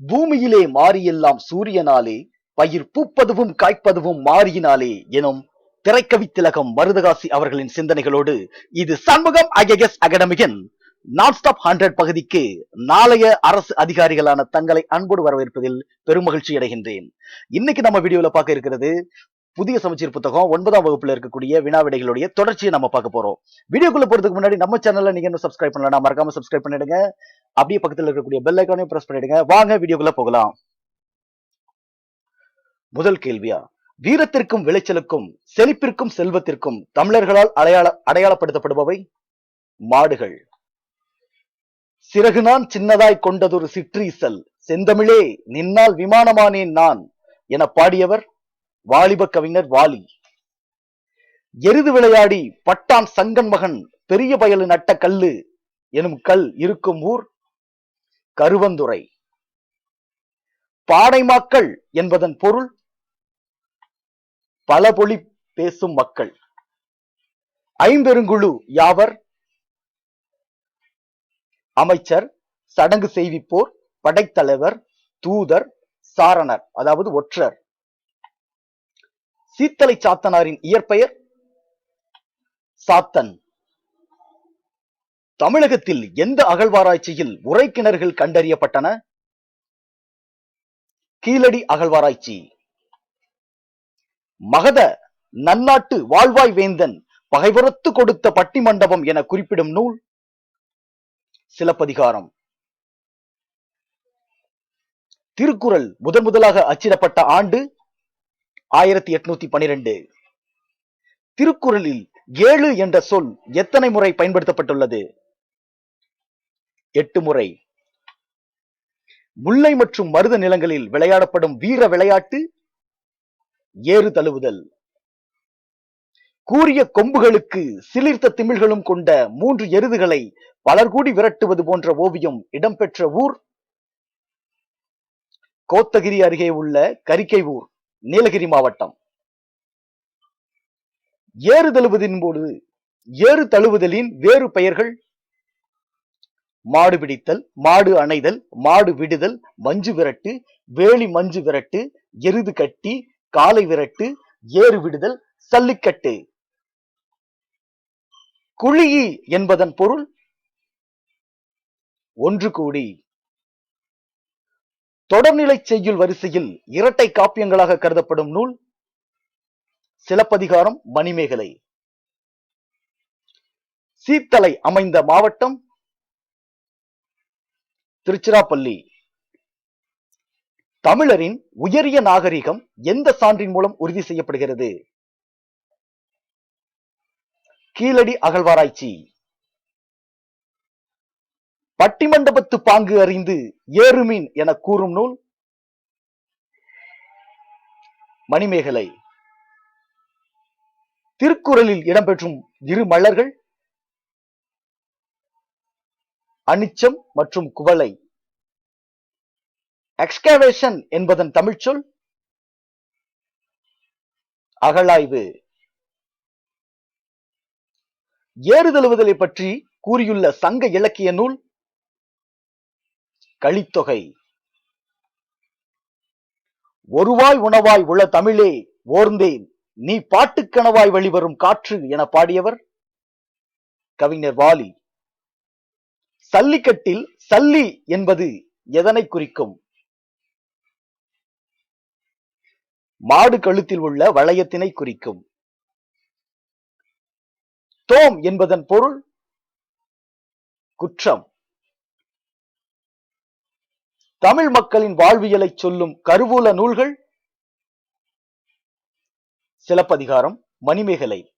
பூமியிலே மாறியெல்லாம் சூரியனாலே பயிர் பூப்பதுவும் காய்ப்பதுவும் மாறியினாலே எனும் திரைக்கவி திலகம் மருதகாசி அவர்களின் சிந்தனைகளோடு இது சண்முகம் ஐஎஸ் அகாடமியின் நான் ஸ்டாப் ஹண்ட்ரட் பகுதிக்கு நாளைய அரசு அதிகாரிகளான தங்களை அன்போடு வரவேற்பதில் பெருமகிழ்ச்சி அடைகின்றேன். இன்னைக்கு நம்ம வீடியோல பார்க்க இருக்கிறது புதிய சமச்சீர் புத்தகம் ஒன்பதாம் வகுப்புல இருக்கக்கூடிய வினாவிடைகளுடைய தொடர்ச்சியை நம்ம பார்க்க போறோம். வீடியோக்குள்ள போறதுக்கு முன்னாடி நம்ம சேனல்ல நீங்க இன்னும் சப்ஸ்கிரைப் பண்ணலாம் மறக்காம சப்ஸ்கிரைப் பண்ணிடுங்க. அப்படியே பக்கத்துல இருக்கக்கூடிய பெல் ஐக்கானையும் பிரஸ் பண்ணிடுங்க. வாங்க வீடியோக்குள்ள போகலாம். முதல் கேள்வியா வீரத்திற்கும் விளைச்சலுக்கும் செழிப்பிற்கும் செல்வத்திற்கும் தமிழர்களால் அடையாள அடையாளப்படுத்தப்படுபவை மாடுகள். சிறகு நான் சின்னதாய் கொண்டதொரு சிற்றீசல் செந்தமிழே நின்னால் விமானமானேன் நான் என பாடியவர் வாலிப கவிஞர் வாலி. எருது விளையாடி பட்டான் சங்கன் மகன் பெரிய பயலு நட்ட கல்லு எனும் கல் இருக்கும் ஊர் கருவந்துறை. பாடைமாக்கள் என்பதன் பொருள் பலபொலி பேசும் மக்கள். ஐம்பெருங்குழு யாவர்? அமைச்சர் சடங்கு செய்விப்போர் படைத்தலைவர் தூதர் சாரணர் அதாவது ஒற்றர். சீத்தலை சாத்தனாரின் இயற்பெயர் சாத்தன். தமிழகத்தில் எந்த அகழ்வாராய்ச்சியில் உரைக்கிணறுகள் கண்டறியப்பட்டன? கீழடி அகழ்வாராய்ச்சி. மகத நன்னாட்டு வாழ்வாய் வேந்தன் பகைவரத்து கொடுத்த பட்டி மண்டபம் என குறிப்பிடும் நூல் சிலப்பதிகாரம். திருக்குறள் முதன் முதலாக அச்சிடப்பட்ட ஆண்டு ஆயிரத்தி எட்நூத்தி பனிரெண்டு திருக்குறளில் ஏழு என்ற சொல் எத்தனை முறை பயன்படுத்தப்பட்டுள்ளது? எட்டு முறை. முல்லை மற்றும் மருத நிலங்களில் விளையாடப்படும் வீர விளையாட்டு ஏறு தழுவுதல். கூறிய கொம்புகளுக்கு சிலிர்த்த திமிழ்களும் கொண்ட மூன்று எருதுகளை பலர் கூடி விரட்டுவது போன்ற ஓவியம் இடம்பெற்ற ஊர். கோத்தகிரி அருகே உள்ள கரிக்கை ஊர். நீலகிரி மாவட்டம். ஏறு தழுவுதின் போது ஏறு தழுவுதலின் வேறு பெயர்கள் மாடு பிடித்தல் மாடு அணைதல் மாடு விடுதல் மஞ்சு விரட்டு வேலி மஞ்சு விரட்டு எருது கட்டி காலை விரட்டு ஏறு விடுதல் சல்லிக்கட்டு. குழியி என்பதன் பொருள் ஒன்று கூடி. தொடர்நிலை செய்யுள் வரிசையில் இரட்டை காப்பியங்களாக கருதப்படும் நூல் சிலப்பதிகாரம் மணிமேகலை. சீத்தலை அமைந்த மாவட்டம் திருச்சிராப்பள்ளி. தமிழரின் உயரிய நாகரிகம் எந்த சான்றின் மூலம் உறுதி செய்யப்படுகிறது? கீழடி அகழ்வாராய்ச்சி. பட்டிமண்டபத்து பாங்கு அறிந்து ஏறுமீன் என கூறும் நூல் மணிமேகலை. திருக்குறளில் இடம்பெற்றும் இரு மலர்கள் அனிச்சம் மற்றும் குவளை. எக்ஸ்கவேஷன் என்பதன் தமிழ்ச்சொல் அகழாய்வு. ஏறுதழுவுதலை பற்றி கூறியுள்ள சங்க இலக்கிய நூல் கழித்தொகை. ஒருவாய் உணவாய் உள தமிழே ஓர்ந்தேன். நீ பாட்டுக்கணவாய் வெளிவரும் காற்று என பாடியவர் கவிஞர் வாலி. சல்லிக்கட்டில் சல்லி என்பது எதனை குறிக்கும்? மாடு கழுத்தில் உள்ள வளையத்தினை குறிக்கும். தோம் என்பதன் பொருள் குற்றம். தமிழ் மக்களின் வாழ்வியலை சொல்லும் கருவூல நூல்கள் சிலப்பதிகாரம் மணிமேகலை.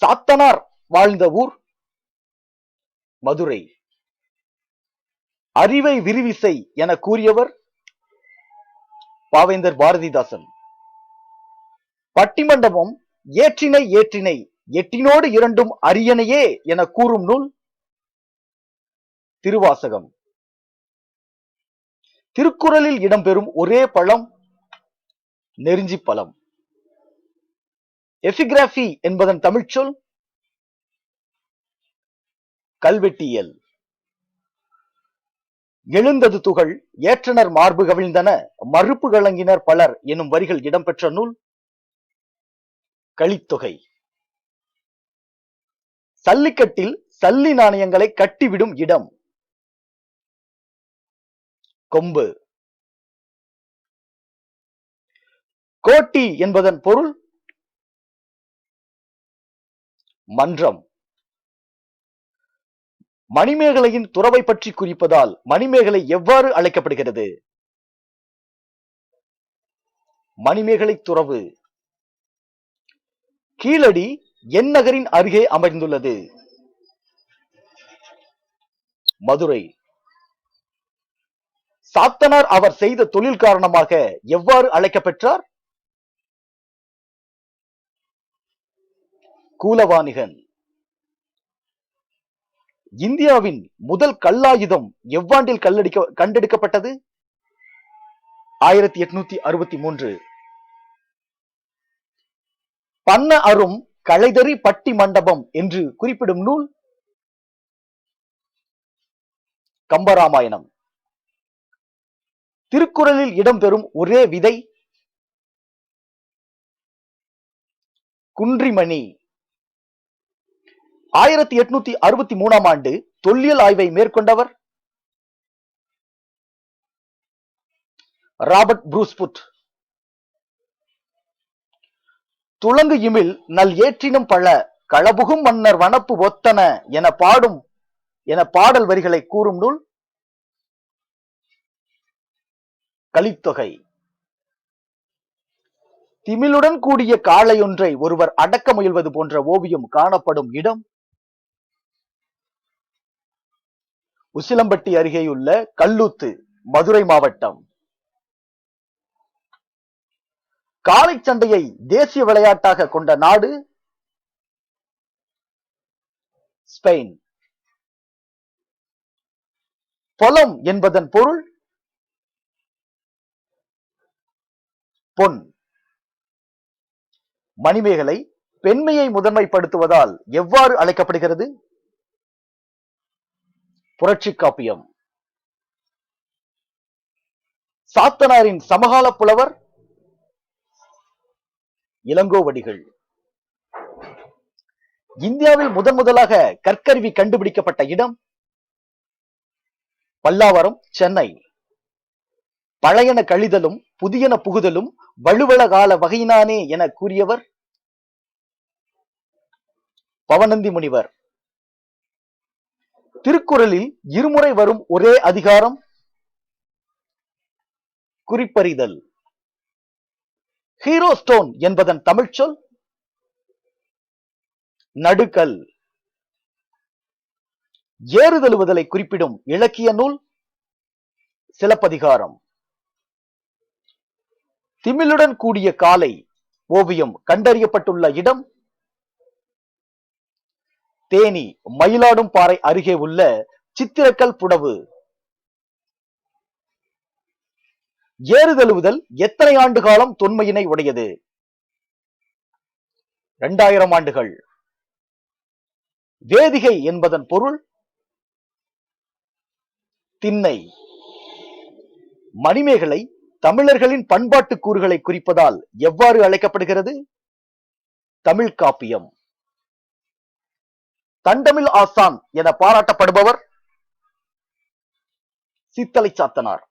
சாத்தனார் வாழ்ந்த ஊர் மதுரை. அறிவை விரிவிசை என கூறியவர் பாவேந்தர் பாரதிதாசன். பட்டிமண்டபம் ஏற்றினை ஏற்றினை எட்டினோடு இரண்டும் அரியணையே என கூறும் நூல் திருவாசகம். திருக்குறளில் இடம்பெறும் ஒரே பழம் நெருஞ்சி பழம். எபிகிராபி என்பதன் தமிழ்ச்சொல் கல்வெட்டியல். எழுந்தது துகள் ஏற்றனர் மார்பு கவிழ்ந்தன மறுப்பு கலங்கினர் பலர் எனும் வரிகள் இடம்பெற்ற நூல் கலித்தொகை சல்லிக்கட்டில் சல்லி நாணயங்களை கட்டிவிடும் இடம் கொம்பு. கோட்டி என்பதன் பொருள் மன்றம். மணிமேகலையின் துறவை பற்றி குறிப்பதால் மணிமேகலை எவ்வாறு அழைக்கப்படுகிறது? மணிமேகலை துறவு. கீழடி என் நகரின் அருகே அமைந்துள்ளது. மதுரை. சாத்தனார் அவர் செய்த தொழில் காரணமாக எவ்வாறு அழைக்கப்பெற்றார்? கூலவாணிகன். இந்தியாவின் முதல் கல்லாயுதம் எவ்வாண்டில் கல்லடிக்க கண்டெடுக்கப்பட்டது? ஆயிரத்தி எட்நூத்தி அறுபத்தி மூன்று. பண்ண அரும் களைதறி பட்டி மண்டபம் என்று குறிப்பிடும் நூல் கம்பராமாயணம். திருக்குறளில் இடம்பெறும் ஒரே விதை குன்றிமணி. ஆயிரத்தி எட்நூத்தி அறுபத்தி மூணாம் ஆண்டு தொல்லியல் ஆய்வை மேற்கொண்டவர் ராபர்ட் புரூஸ்புட் துளங்கு இமில் நல் ஏற்றினும் பல களபுகும் மன்னர் வனப்பு ஒத்தன என பாடும் என பாடல் வரிகளை கூறும் நூல் கலித்தொகை திமிலுடன் கூடிய காளையொன்றை ஒருவர் அடக்க முயல்வது போன்ற ஓவியம் காணப்படும் இடம். உசிலம்பட்டி அருகேயுள்ள கல்லூத்து மதுரை மாவட்டம். காளை சண்டையை தேசிய விளையாட்டாக கொண்ட நாடு ஸ்பெயின். பொலம் என்பதன் பொருள் பொன். மணிமேகலை பெண்மையை முதன்மைப்படுத்துவதால் எவ்வாறு அழைக்கப்படுகிறது? புரட்சி காப்பியம். சாத்தனாரின் சமகால புலவர் இளங்கோவடிகள். இந்தியாவில் முதன் முதலாக கற்கருவி கண்டுபிடிக்கப்பட்ட இடம் பல்லாவரம் சென்னை. பழையன கழிதலும் புதியன புகுதலும் வலுவள கால வகையினானே என கூறியவர் பவனந்தி முனிவர். திருக்குறளில் இருமுறை வரும் ஒரே அதிகாரம் குறிப்பறிதல். ஹீரோ ஸ்டோன் என்பதன் தமிழ்ச்சொல் நடுக்கல். ஏறுதழுவுதலை குறிப்பிடும் இலக்கிய நூல் சிலப்பதிகாரம். திமிலுடன் கூடிய காலை ஓவியம் கண்டறியப்பட்டுள்ள இடம் தேனி மயிலாடும் பாறை அருகே உள்ள சித்திரக்கல் புடவு. ஏறுதழுவுதல் எத்தனை ஆண்டு காலம் தொன்மையினை உடையது? இரண்டாயிரம் ஆண்டுகள். வேதிகை என்பதன் பொருள் திண்ணை. மணிமேகலை தமிழர்களின் பண்பாட்டு கூறுகளை குறிப்பதால் எவ்வாறு அழைக்கப்படுகிறது? தமிழ் காப்பியம். தண்டமிழ் ஆசான் என பாராட்டப்படுபவர் சித்தலை சாத்தனார்.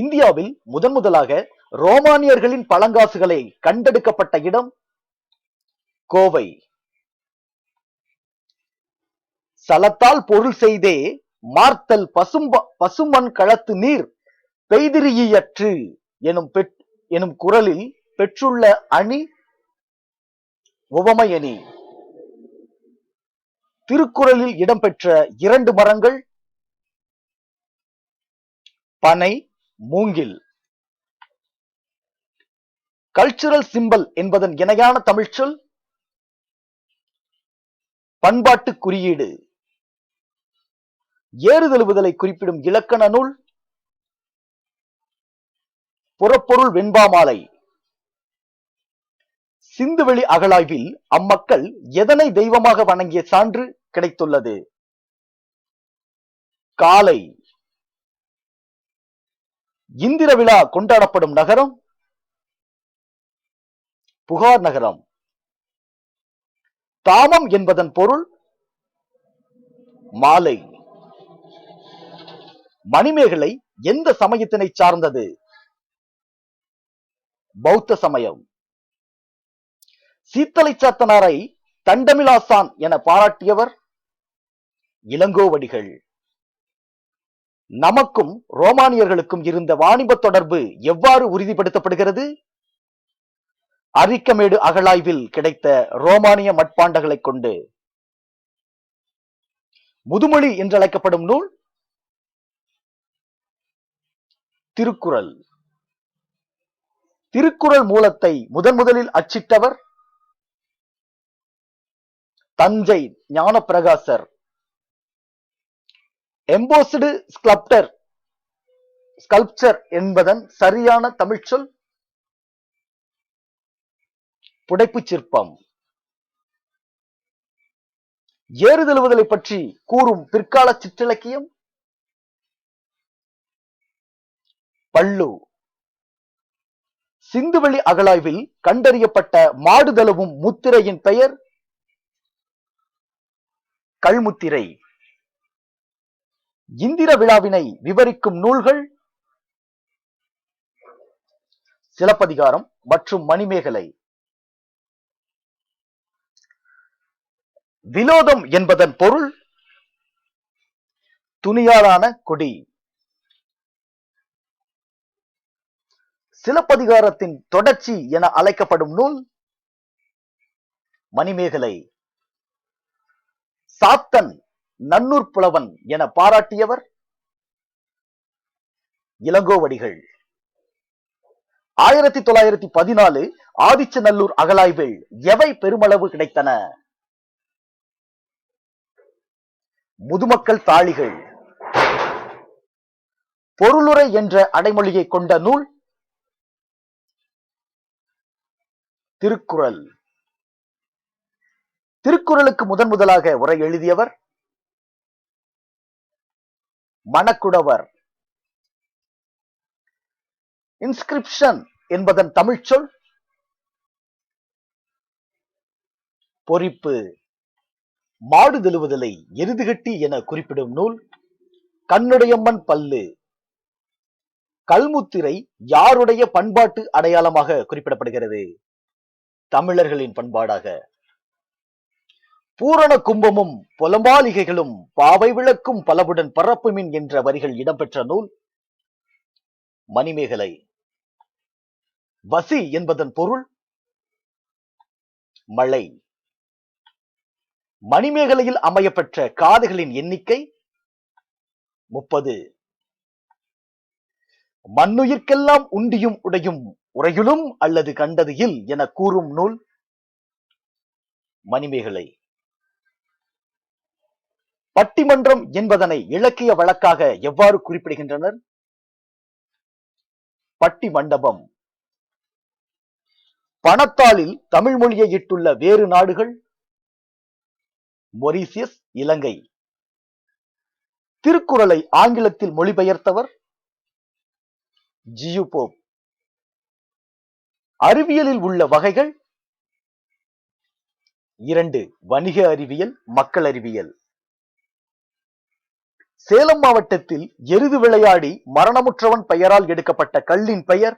இந்தியாவில் முதன் முதலாக ரோமானியர்களின் பழங்காசுகளை கண்டெடுக்கப்பட்ட இடம் கோவை. சலத்தால் பொருள் செய்தே மார்த்தல் பசும்ப பசுமண் களத்து நீர் பெய்திரியற்று எனும் பெற் எனும் குரலில் பெற்றுள்ள அணி உபமையணி திருக்குறளில் இடம்பெற்ற இரண்டு மரங்கள் பனை மூங்கில். கல்ச்சுரல் சிம்பல் என்பதன் இணையான தமிழ்ச்சொல் பண்பாட்டு குறியீடு. ஏறுதழுவுதலை குறிப்பிடும் இலக்கண நூல். புறப்பொருள் வெண்பாமாலை சிந்துவெளி அகழாய்வில் அம்மக்கள் எதனை தெய்வமாக வணங்கிய சான்று கிடைத்துள்ளது? காலை. இந்திர விழா கொண்டாடப்படும் நகரம். புகார் நகரம். தாமம் என்பதன் பொருள் மாலை. மணிமேகலை எந்த சமயத்தினை சார்ந்தது? பௌத்த சமயம். சீத்தலை சாத்தனாரை தண்டமிலாசான் என பாராட்டியவர் இளங்கோவடிகள். நமக்கும் ரோமானியர்களுக்கும் இருந்த வாணிப தொடர்பு எவ்வாறு உறுதிப்படுத்தப்படுகிறது? அரிக்கமேடு அகழாய்வில் கிடைத்த ரோமானிய மட்பாண்டங்களை கொண்டு. முதுமொழி என்றழைக்கப்படும் நூல் திருக்குறள். திருக்குறள் மூலத்தை முதன் முதலில் அச்சிட்டவர் Thanjai Gnanaprakasar. Embossed sculptor sculpture என்பதன் சரியான தமிழ் சொல் புடைப்புச் சிற்பம். ஏறுதழுவுதலை பற்றி கூறும் பிற்கால சிற்றிலக்கியம் பள்ளு சிந்துவெளி அகழாய்வில் கண்டறியப்பட்ட மாடுதளவும் முத்திரையின் பெயர்? கல்முத்திரை. இந்திர விழாவினை விவரிக்கும் நூல்கள்? சிலப்பதிகாரம் மற்றும் மணிமேகலை. வினோதம் என்பதன் பொருள்? துணியாலான கொடி. சிலப்பதிகாரத்தின் தொடர்ச்சி என அழைக்கப்படும் நூல் மணிமேகலை. சாத்தன் நன்னூர் புலவன் என பாராட்டியவர் இளங்கோவடிகள். ஆயிரத்தி தொள்ளாயிரத்தி பதினாலு ஆதிச்சநல்லூர் அகலாய்வில் எவை பெருமளவு கிடைத்தன? முதுமக்கள் தாளிகள். பொருளுரை என்ற அடைமொழியை கொண்ட நூல் திருக்குறள். திருக்குறளுக்கு முதன் முதலாக உரை எழுதியவர் மணக்குடவர். இன்ஸ்கிரிப்ஷன் என்பதன் தமிழ்ச்சொல் பொறிப்பு. மாடு தெழுவதலை எருதுகட்டி என குறிப்பிடும் நூல். கண்ணுடையம்மன் பல்லு. கல்முத்திரை யாருடைய பண்பாட்டு அடையாளமாக குறிப்பிடப்படுகிறது? தமிழர்களின் பண்பாடாக. பூரண கும்பமும் புலம்பாலிகைகளும் பாவை விளக்கும் பலவுடன் பரப்புமின் என்ற வரிகள் இடம்பெற்ற நூல் மணிமேகலை. வசி என்பதன் பொருள் மழை. மணிமேகலையில் அமையப்பெற்ற காதுகளின் எண்ணிக்கை முப்பது. மண்ணுயிர்க்கெல்லாம் உண்டியும் உடையும் உரையிலும் அல்லது கண்டது இல் என கூறும் நூல் மணிமேகலை. பட்டிமன்றம் என்பதனை இலக்கிய வழக்காக எவ்வாறு குறிப்பிடுகின்றனர்? பட்டி மண்டபம் பணத்தாளில் தமிழ் மொழியை இட்டுள்ள வேறு நாடுகள்? மொரீசியஸ் இலங்கை. திருக்குறளை ஆங்கிலத்தில் மொழிபெயர்த்தவர் ஜியு போப். அறிவியலில் உள்ள வகைகள் இரண்டு வணிக அறிவியல் மக்கள் அறிவியல். சேலம் மாவட்டத்தில் எருது விளையாடி மரணமுற்றவன் பெயரால் எடுக்கப்பட்ட கல்லின் பெயர்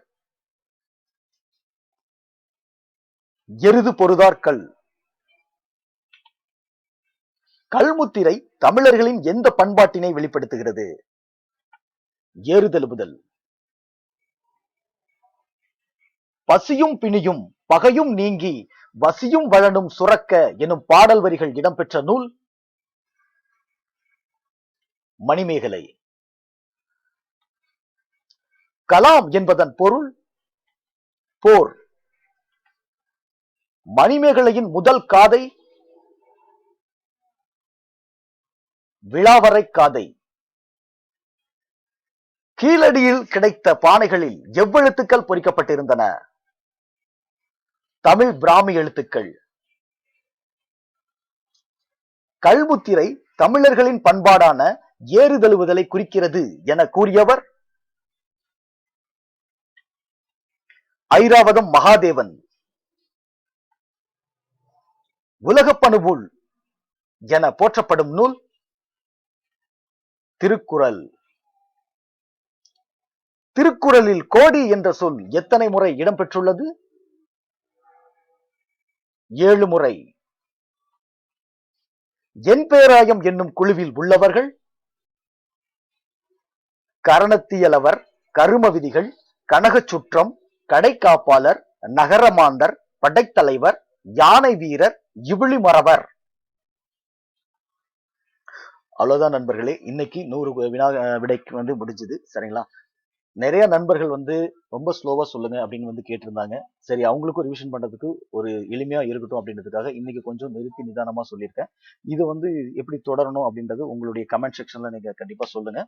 எருது பொருதார் கல். கல்முத்திரை தமிழர்களின் எந்த பண்பாட்டினை வெளிப்படுத்துகிறது? ஏறுதழுவுதல் பசியும் பிணியும் பகையும் நீங்கி வசியும் வளனும் சுரக்க எனும் பாடல் வரிகள் இடம்பெற்ற நூல் மணிமேகலை. கலாம் என்பதன் பொருள் போர். மணிமேகலையின் முதல் காதை விழாவரை காதை. கீழடியில் கிடைத்த பானைகளில் எவ்வெழுத்துக்கள் பொறிக்கப்பட்டிருந்தன? தமிழ் பிராமி எழுத்துக்கள். கல்முத்திரை தமிழர்களின் பண்பாடான ஏறுதழுவுதலை குறிக்கிறது என கூறியவர் ஐராவதம் மகாதேவன். உலகப்பணுவூல் என போற்றப்படும் நூல் திருக்குறள். திருக்குறளில் கோடி என்ற சொல் எத்தனை முறை இடம்பெற்றுள்ளது? ஏழு முறை. என் பேராயம் என்னும் குழுவில் உள்ளவர்கள் கரணத்தியலவர் கரும விதிகள் கனகச் சுற்றம் கடைக்காப்பாளர் நகரமாந்தர் படைத்தலைவர் யானை வீரர் இவிழி மறவர். அவ்வளவுதான் நண்பர்களே. இன்னைக்கு நூறு வினா விடைக்கு வந்து முடிஞ்சது. சரிங்களா? நிறைய நண்பர்கள் வந்து ரொம்ப ஸ்லோவா சொல்லுங்க அப்படின்னு வந்து கேட்டிருந்தாங்க. சரி அவங்களுக்கும் ரிவிஷன் பண்றதுக்கு ஒரு எளிமையா இருக்கட்டும் அப்படின்றதுக்காக இன்னைக்கு கொஞ்சம் நிறுத்தி நிதானமா சொல்லியிருக்கேன். இது வந்து எப்படி தொடரணும் அப்படின்றது உங்களுடைய கமெண்ட் செக்ஷன்ல நீங்க கண்டிப்பா சொல்லுங்க.